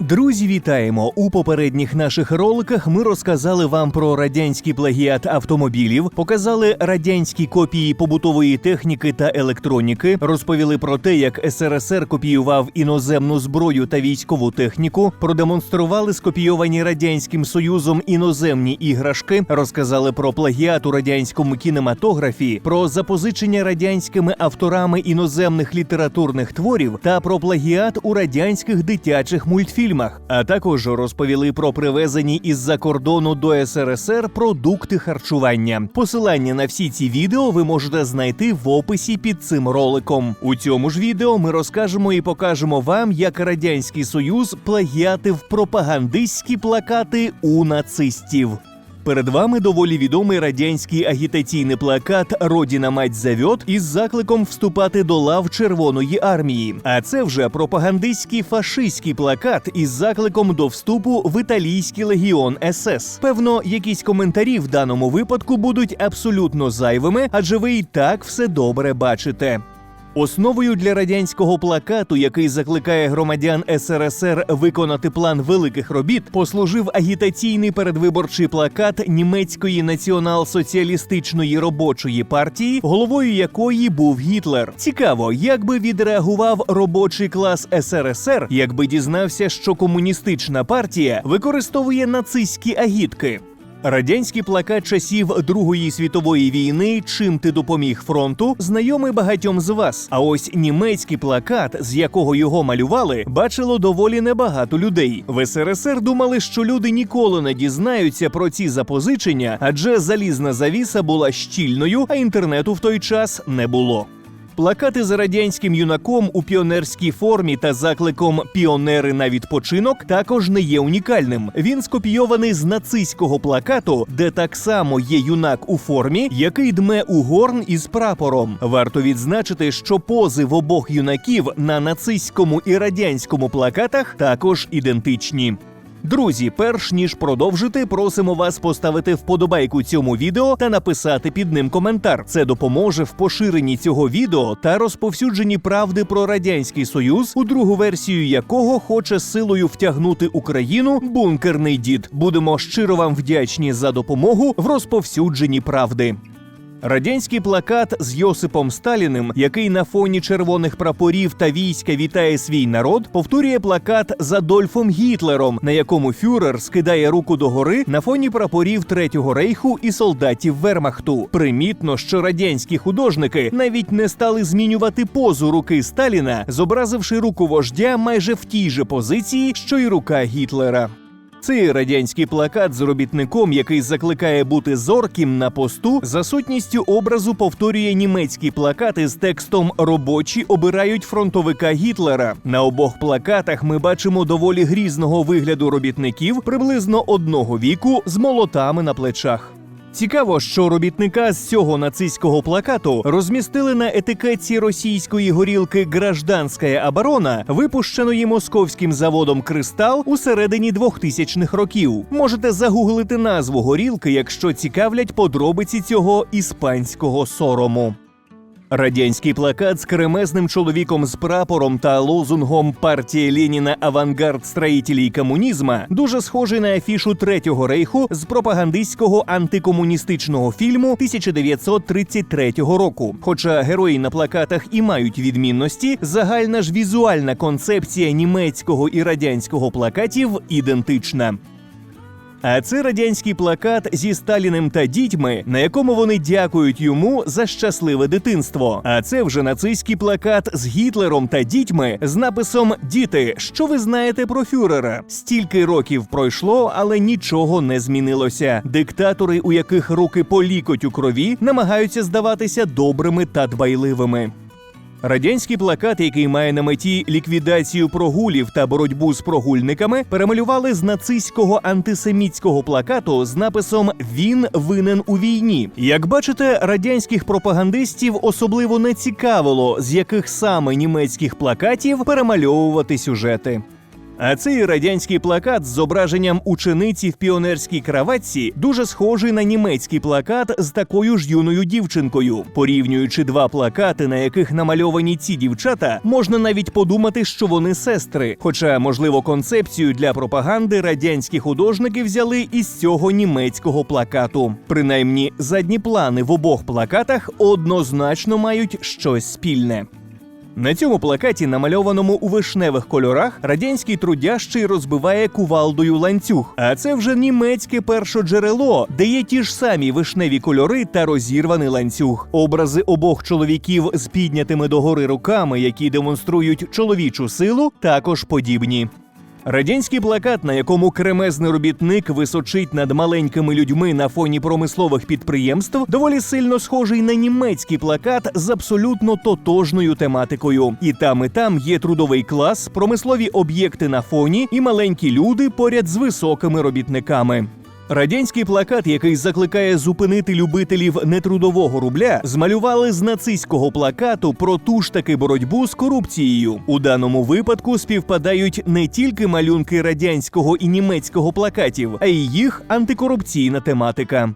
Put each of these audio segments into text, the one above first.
Друзі, вітаємо! У попередніх наших роликах ми розказали вам про радянський плагіат автомобілів, показали радянські копії побутової техніки та електроніки, розповіли про те, як СРСР копіював іноземну зброю та військову техніку, продемонстрували скопійовані радянським союзом іноземні іграшки, розказали про плагіат у радянському кінематографі, про запозичення радянськими авторами іноземних літературних творів та про плагіат у радянських дитячих мультфільмах. А також розповіли про привезені із-за кордону до СРСР продукти харчування. Посилання на всі ці відео ви можете знайти в описі під цим роликом. У цьому ж відео ми розкажемо і покажемо вам, як радянський союз плагіатив пропагандистські плакати у нацистів. Перед вами доволі відомий радянський агітаційний плакат Родіна мать зовет» із закликом вступати до лав Червоної армії. А це вже пропагандистський фашистський плакат із закликом до вступу в італійський легіон СС. Певно, якісь коментарі в даному випадку будуть абсолютно зайвими, адже ви і так все добре бачите. Основою для радянського плакату, який закликає громадян СРСР виконати план великих робіт, послужив агітаційний передвиборчий плакат німецької націонал-соціалістичної робочої партії, головою якої був Гітлер. Цікаво, як би відреагував робочий клас СРСР, якби дізнався, що комуністична партія використовує нацистські агітки. Радянський плакат часів Другої світової війни Чим ти допоміг фронту знайомий багатьом з вас. А ось німецький плакат, з якого його малювали, бачило доволі небагато людей. В СРСР думали, що люди ніколи не дізнаються про ці запозичення, адже залізна завіса була щільною, а інтернету в той час не було. Плакати з радянським юнаком у піонерській формі та закликом Піонери на відпочинок також не є унікальним. Він скопійований з нацистського плакату, де так само є юнак у формі, який дме у горн із прапором. Варто відзначити, що пози в обох юнаків на нацистському і радянському плакатах також ідентичні. Друзі, перш ніж продовжити, просимо вас поставити вподобайку цьому відео та написати під ним коментар. Це допоможе в поширенні цього відео та розповсюдженні правди про радянський союз, у другу версію якого хоче силою втягнути Україну бункерний дід. Будемо щиро вам вдячні за допомогу в розповсюдженні правди. Радянський плакат з Йосипом Сталіним, який на фоні червоних прапорів та війська вітає свій народ, повторює плакат з Адольфом Гітлером, на якому фюрер скидає руку догори на фоні прапорів Третього рейху і солдатів Вермахту. Примітно, що радянські художники навіть не стали змінювати позу руки Сталіна, зобразивши руку вождя майже в тій же позиції, що й рука Гітлера. Цей радянський плакат з робітником, який закликає бути зорким на посту, за сутністю образу повторює німецькі плакати з текстом Робочі обирають фронтовика Гітлера. На обох плакатах ми бачимо доволі грізного вигляду робітників приблизно одного віку з молотами на плечах. Цікаво, що робітника з цього нацистського плакату розмістили на етикетці російської горілки Гражданська оборона, випущеної московським заводом Кристал у середині 2000-х років. Можете загуглити назву горілки, якщо цікавлять подробиці цього іспанського сорому. Радянський плакат з кремезним чоловіком з прапором та лозунгом партії Леніна Авангард строїтелій комунізма дуже схожий на афішу Третього рейху з пропагандистського антикомуністичного фільму 1933 року. Хоча герої на плакатах і мають відмінності, загальна ж візуальна концепція німецького і радянського плакатів ідентична. А це радянський плакат зі Сталіним та дітьми, на якому вони дякують йому за щасливе дитинство. А це вже нацистський плакат з Гітлером та дітьми з написом Діти, що ви знаєте про фюрера? Стільки років пройшло, але нічого не змінилося. Диктатори, у яких руки по лікоть у крові, намагаються здаватися добрими та дбайливими. Радянський плакат, який має на меті ліквідацію прогулів та боротьбу з прогульниками, перемалювали з нацистського антисемітського плакату з написом Він винен у війні. Як бачите, радянських пропагандистів особливо не цікавило, з яких саме німецьких плакатів перемальовувати сюжети. А цей радянський плакат з зображенням учениці в піонерській краватці дуже схожий на німецький плакат з такою ж юною дівчинкою. Порівнюючи два плакати, на яких намальовані ці дівчата, можна навіть подумати, що вони сестри. Хоча, можливо, концепцію для пропаганди радянські художники взяли із цього німецького плакату. Принаймні, задні плани в обох плакатах однозначно мають щось спільне. На цьому плакаті, намальованому у вишневих кольорах, радянський трудящий розбиває кувалдою ланцюг. А це вже німецьке першоджерело, де є ті ж самі вишневі кольори та розірваний ланцюг. Образи обох чоловіків з піднятими догори руками, які демонструють чоловічу силу, також подібні. Радянський плакат, на якому кремезний робітник височить над маленькими людьми на фоні промислових підприємств, доволі сильно схожий на німецький плакат з абсолютно тотожною тематикою. І там, і там є трудовий клас, промислові об'єкти на фоні і маленькі люди поряд з високими робітниками. Радянський плакат, який закликає зупинити любителів нетрудового рубля, змалювали з нацистського плакату про ту ж таки боротьбу з корупцією. У даному випадку співпадають не тільки малюнки радянського і німецького плакатів, а й їх антикорупційна тематика.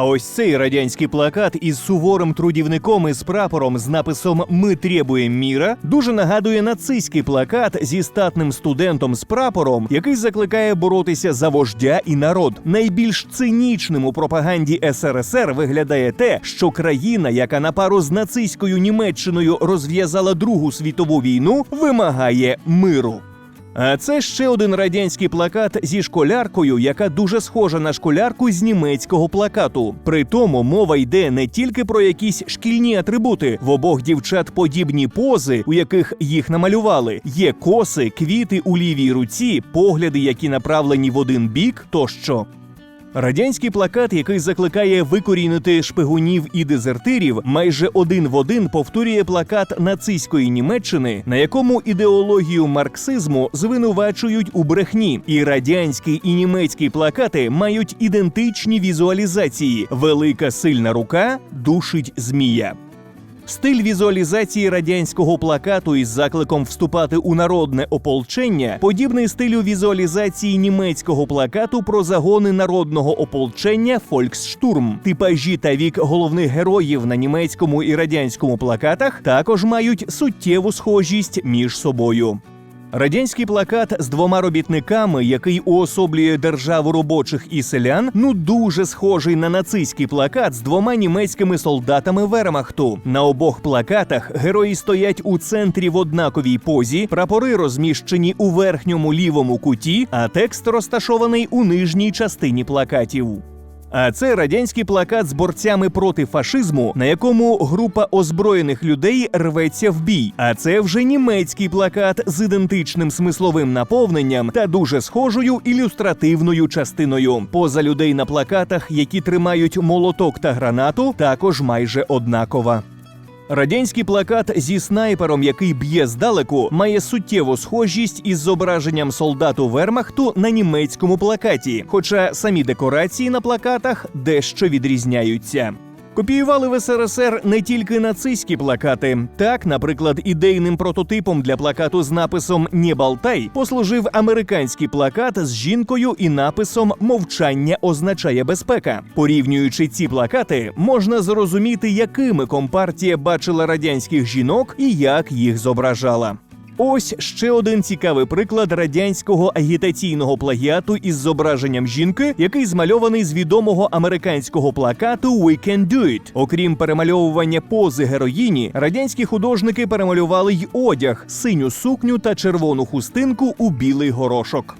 А ось цей радянський плакат із суворим трудівником із прапором з написом Ми требуємо міра дуже нагадує нацистський плакат зі статним студентом з прапором, який закликає боротися за вождя і народ. Найбільш цинічним у пропаганді СРСР виглядає те, що країна, яка на пару з нацистською Німеччиною розв'язала Другу світову війну, вимагає миру. А це ще один радянський плакат зі школяркою, яка дуже схожа на школярку з німецького плакату. При тому мова йде не тільки про якісь шкільні атрибути. В обох дівчат подібні пози, у яких їх намалювали. Є коси, квіти у лівій руці, погляди, які направлені в один бік, тощо. Радянський плакат, який закликає викорінити шпигунів і дезертирів, майже один в один повторює плакат нацистської Німеччини, на якому ідеологію марксизму звинувачують у брехні. І радянський і німецький плакати мають ідентичні візуалізації: велика сильна рука душить змія. Стиль візуалізації радянського плакату із закликом вступати у народне ополчення подібний стилю візуалізації німецького плакату про загони народного ополчення Фольксштурм. Типажі та вік головних героїв на німецькому і радянському плакатах також мають суттєву схожість між собою. Радянський плакат з двома робітниками, який уособлює державу робочих і селян, ну дуже схожий на нацистський плакат з двома німецькими солдатами Вермахту. На обох плакатах герої стоять у центрі в однаковій позі, прапори розміщені у верхньому лівому куті, а текст розташований у нижній частині плакатів. А це радянський плакат з борцями проти фашизму, на якому група озброєних людей рветься в бій. А це вже німецький плакат з ідентичним смисловим наповненням та дуже схожою ілюстративною частиною. Поза людей на плакатах, які тримають молоток та гранату, також майже однакова. Радянський плакат зі снайпером, який б'є здалеку, має суттєву схожість із зображенням солдату Вермахту на німецькому плакаті, хоча самі декорації на плакатах дещо відрізняються. Копіювали в СРСР не тільки нацистські плакати. Так, наприклад, ідейним прототипом для плакату з написом «Не балтай» послужив американський плакат з жінкою і написом Мовчання означає безпека. Порівнюючи ці плакати, можна зрозуміти, якими компартія бачила радянських жінок і як їх зображала. Ось ще один цікавий приклад радянського агітаційного плагіату із зображенням жінки, який змальований з відомого американського плакату «We can do it». Окрім перемальовування пози героїні, радянські художники перемалювали й одяг, синю сукню та червону хустинку у білий горошок.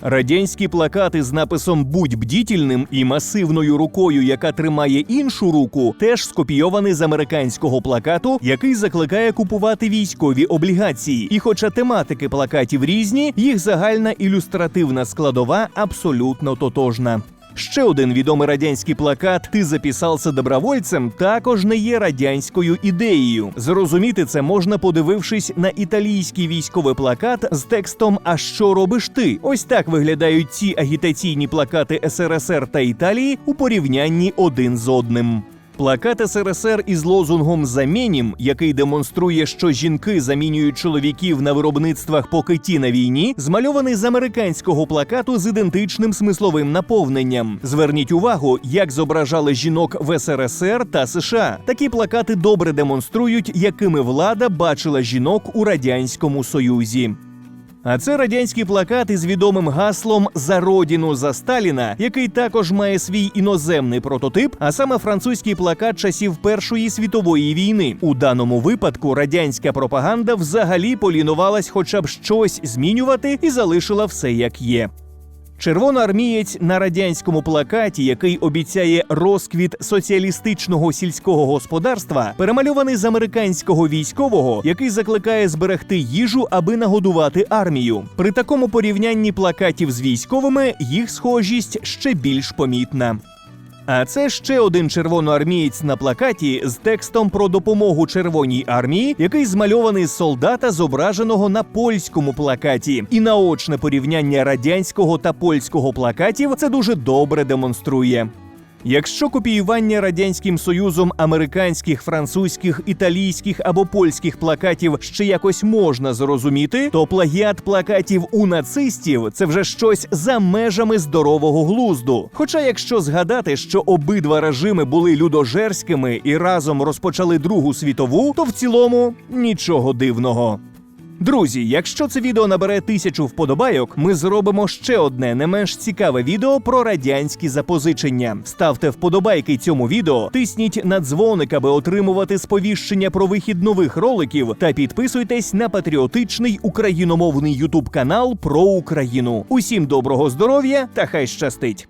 Радянські плакати з написом Будь бдітельним і масивною рукою, яка тримає іншу руку, теж скопійовані з американського плакату, який закликає купувати військові облігації. І хоча тематики плакатів різні, їх загальна ілюстративна складова абсолютно тотожна. Ще один відомий радянський плакат Ти записався добровольцем також не є радянською ідеєю. Зрозуміти це можна, подивившись на італійський військовий плакат з текстом А що робиш ти? Ось так виглядають ці агітаційні плакати СРСР та Італії у порівнянні один з одним. Плакат СРСР із лозунгом Замінім, який демонструє, що жінки замінюють чоловіків на виробництвах поки ті на війні, змальований з американського плакату з ідентичним смисловим наповненням. Зверніть увагу, як зображали жінок в СРСР та США. Такі плакати добре демонструють, якими влада бачила жінок у радянському союзі. А це радянський плакат із відомим гаслом За родину за Сталіна, який також має свій іноземний прототип, а саме французький плакат часів Першої світової війни. У даному випадку радянська пропаганда взагалі полінувалась хоча б щось змінювати і залишила все як є. Червоноармієць на радянському плакаті, який обіцяє розквіт соціалістичного сільського господарства, перемальований з американського військового, який закликає зберегти їжу, аби нагодувати армію. При такому порівнянні плакатів з військовими їх схожість ще більш помітна. А це ще один червоноармієць на плакаті з текстом про допомогу Червоній армії, який змальований з солдата, зображеного на польському плакаті. І наочне порівняння радянського та польського плакатів це дуже добре демонструє. Якщо копіювання радянським союзом американських, французьких, італійських або польських плакатів ще якось можна зрозуміти, то плагіат плакатів у нацистів це вже щось за межами здорового глузду. Хоча, якщо згадати, що обидва режими були людожерськими і разом розпочали Другу світову, то в цілому нічого дивного. Друзі, якщо це відео набере тисячу вподобайок, ми зробимо ще одне не менш цікаве відео про радянські запозичення. Ставте вподобайки цьому відео, тисніть на дзвоник, аби отримувати сповіщення про вихід нових роликів, та підписуйтесь на патріотичний україномовний ютуб канал про Україну. Усім доброго здоров'я та хай щастить!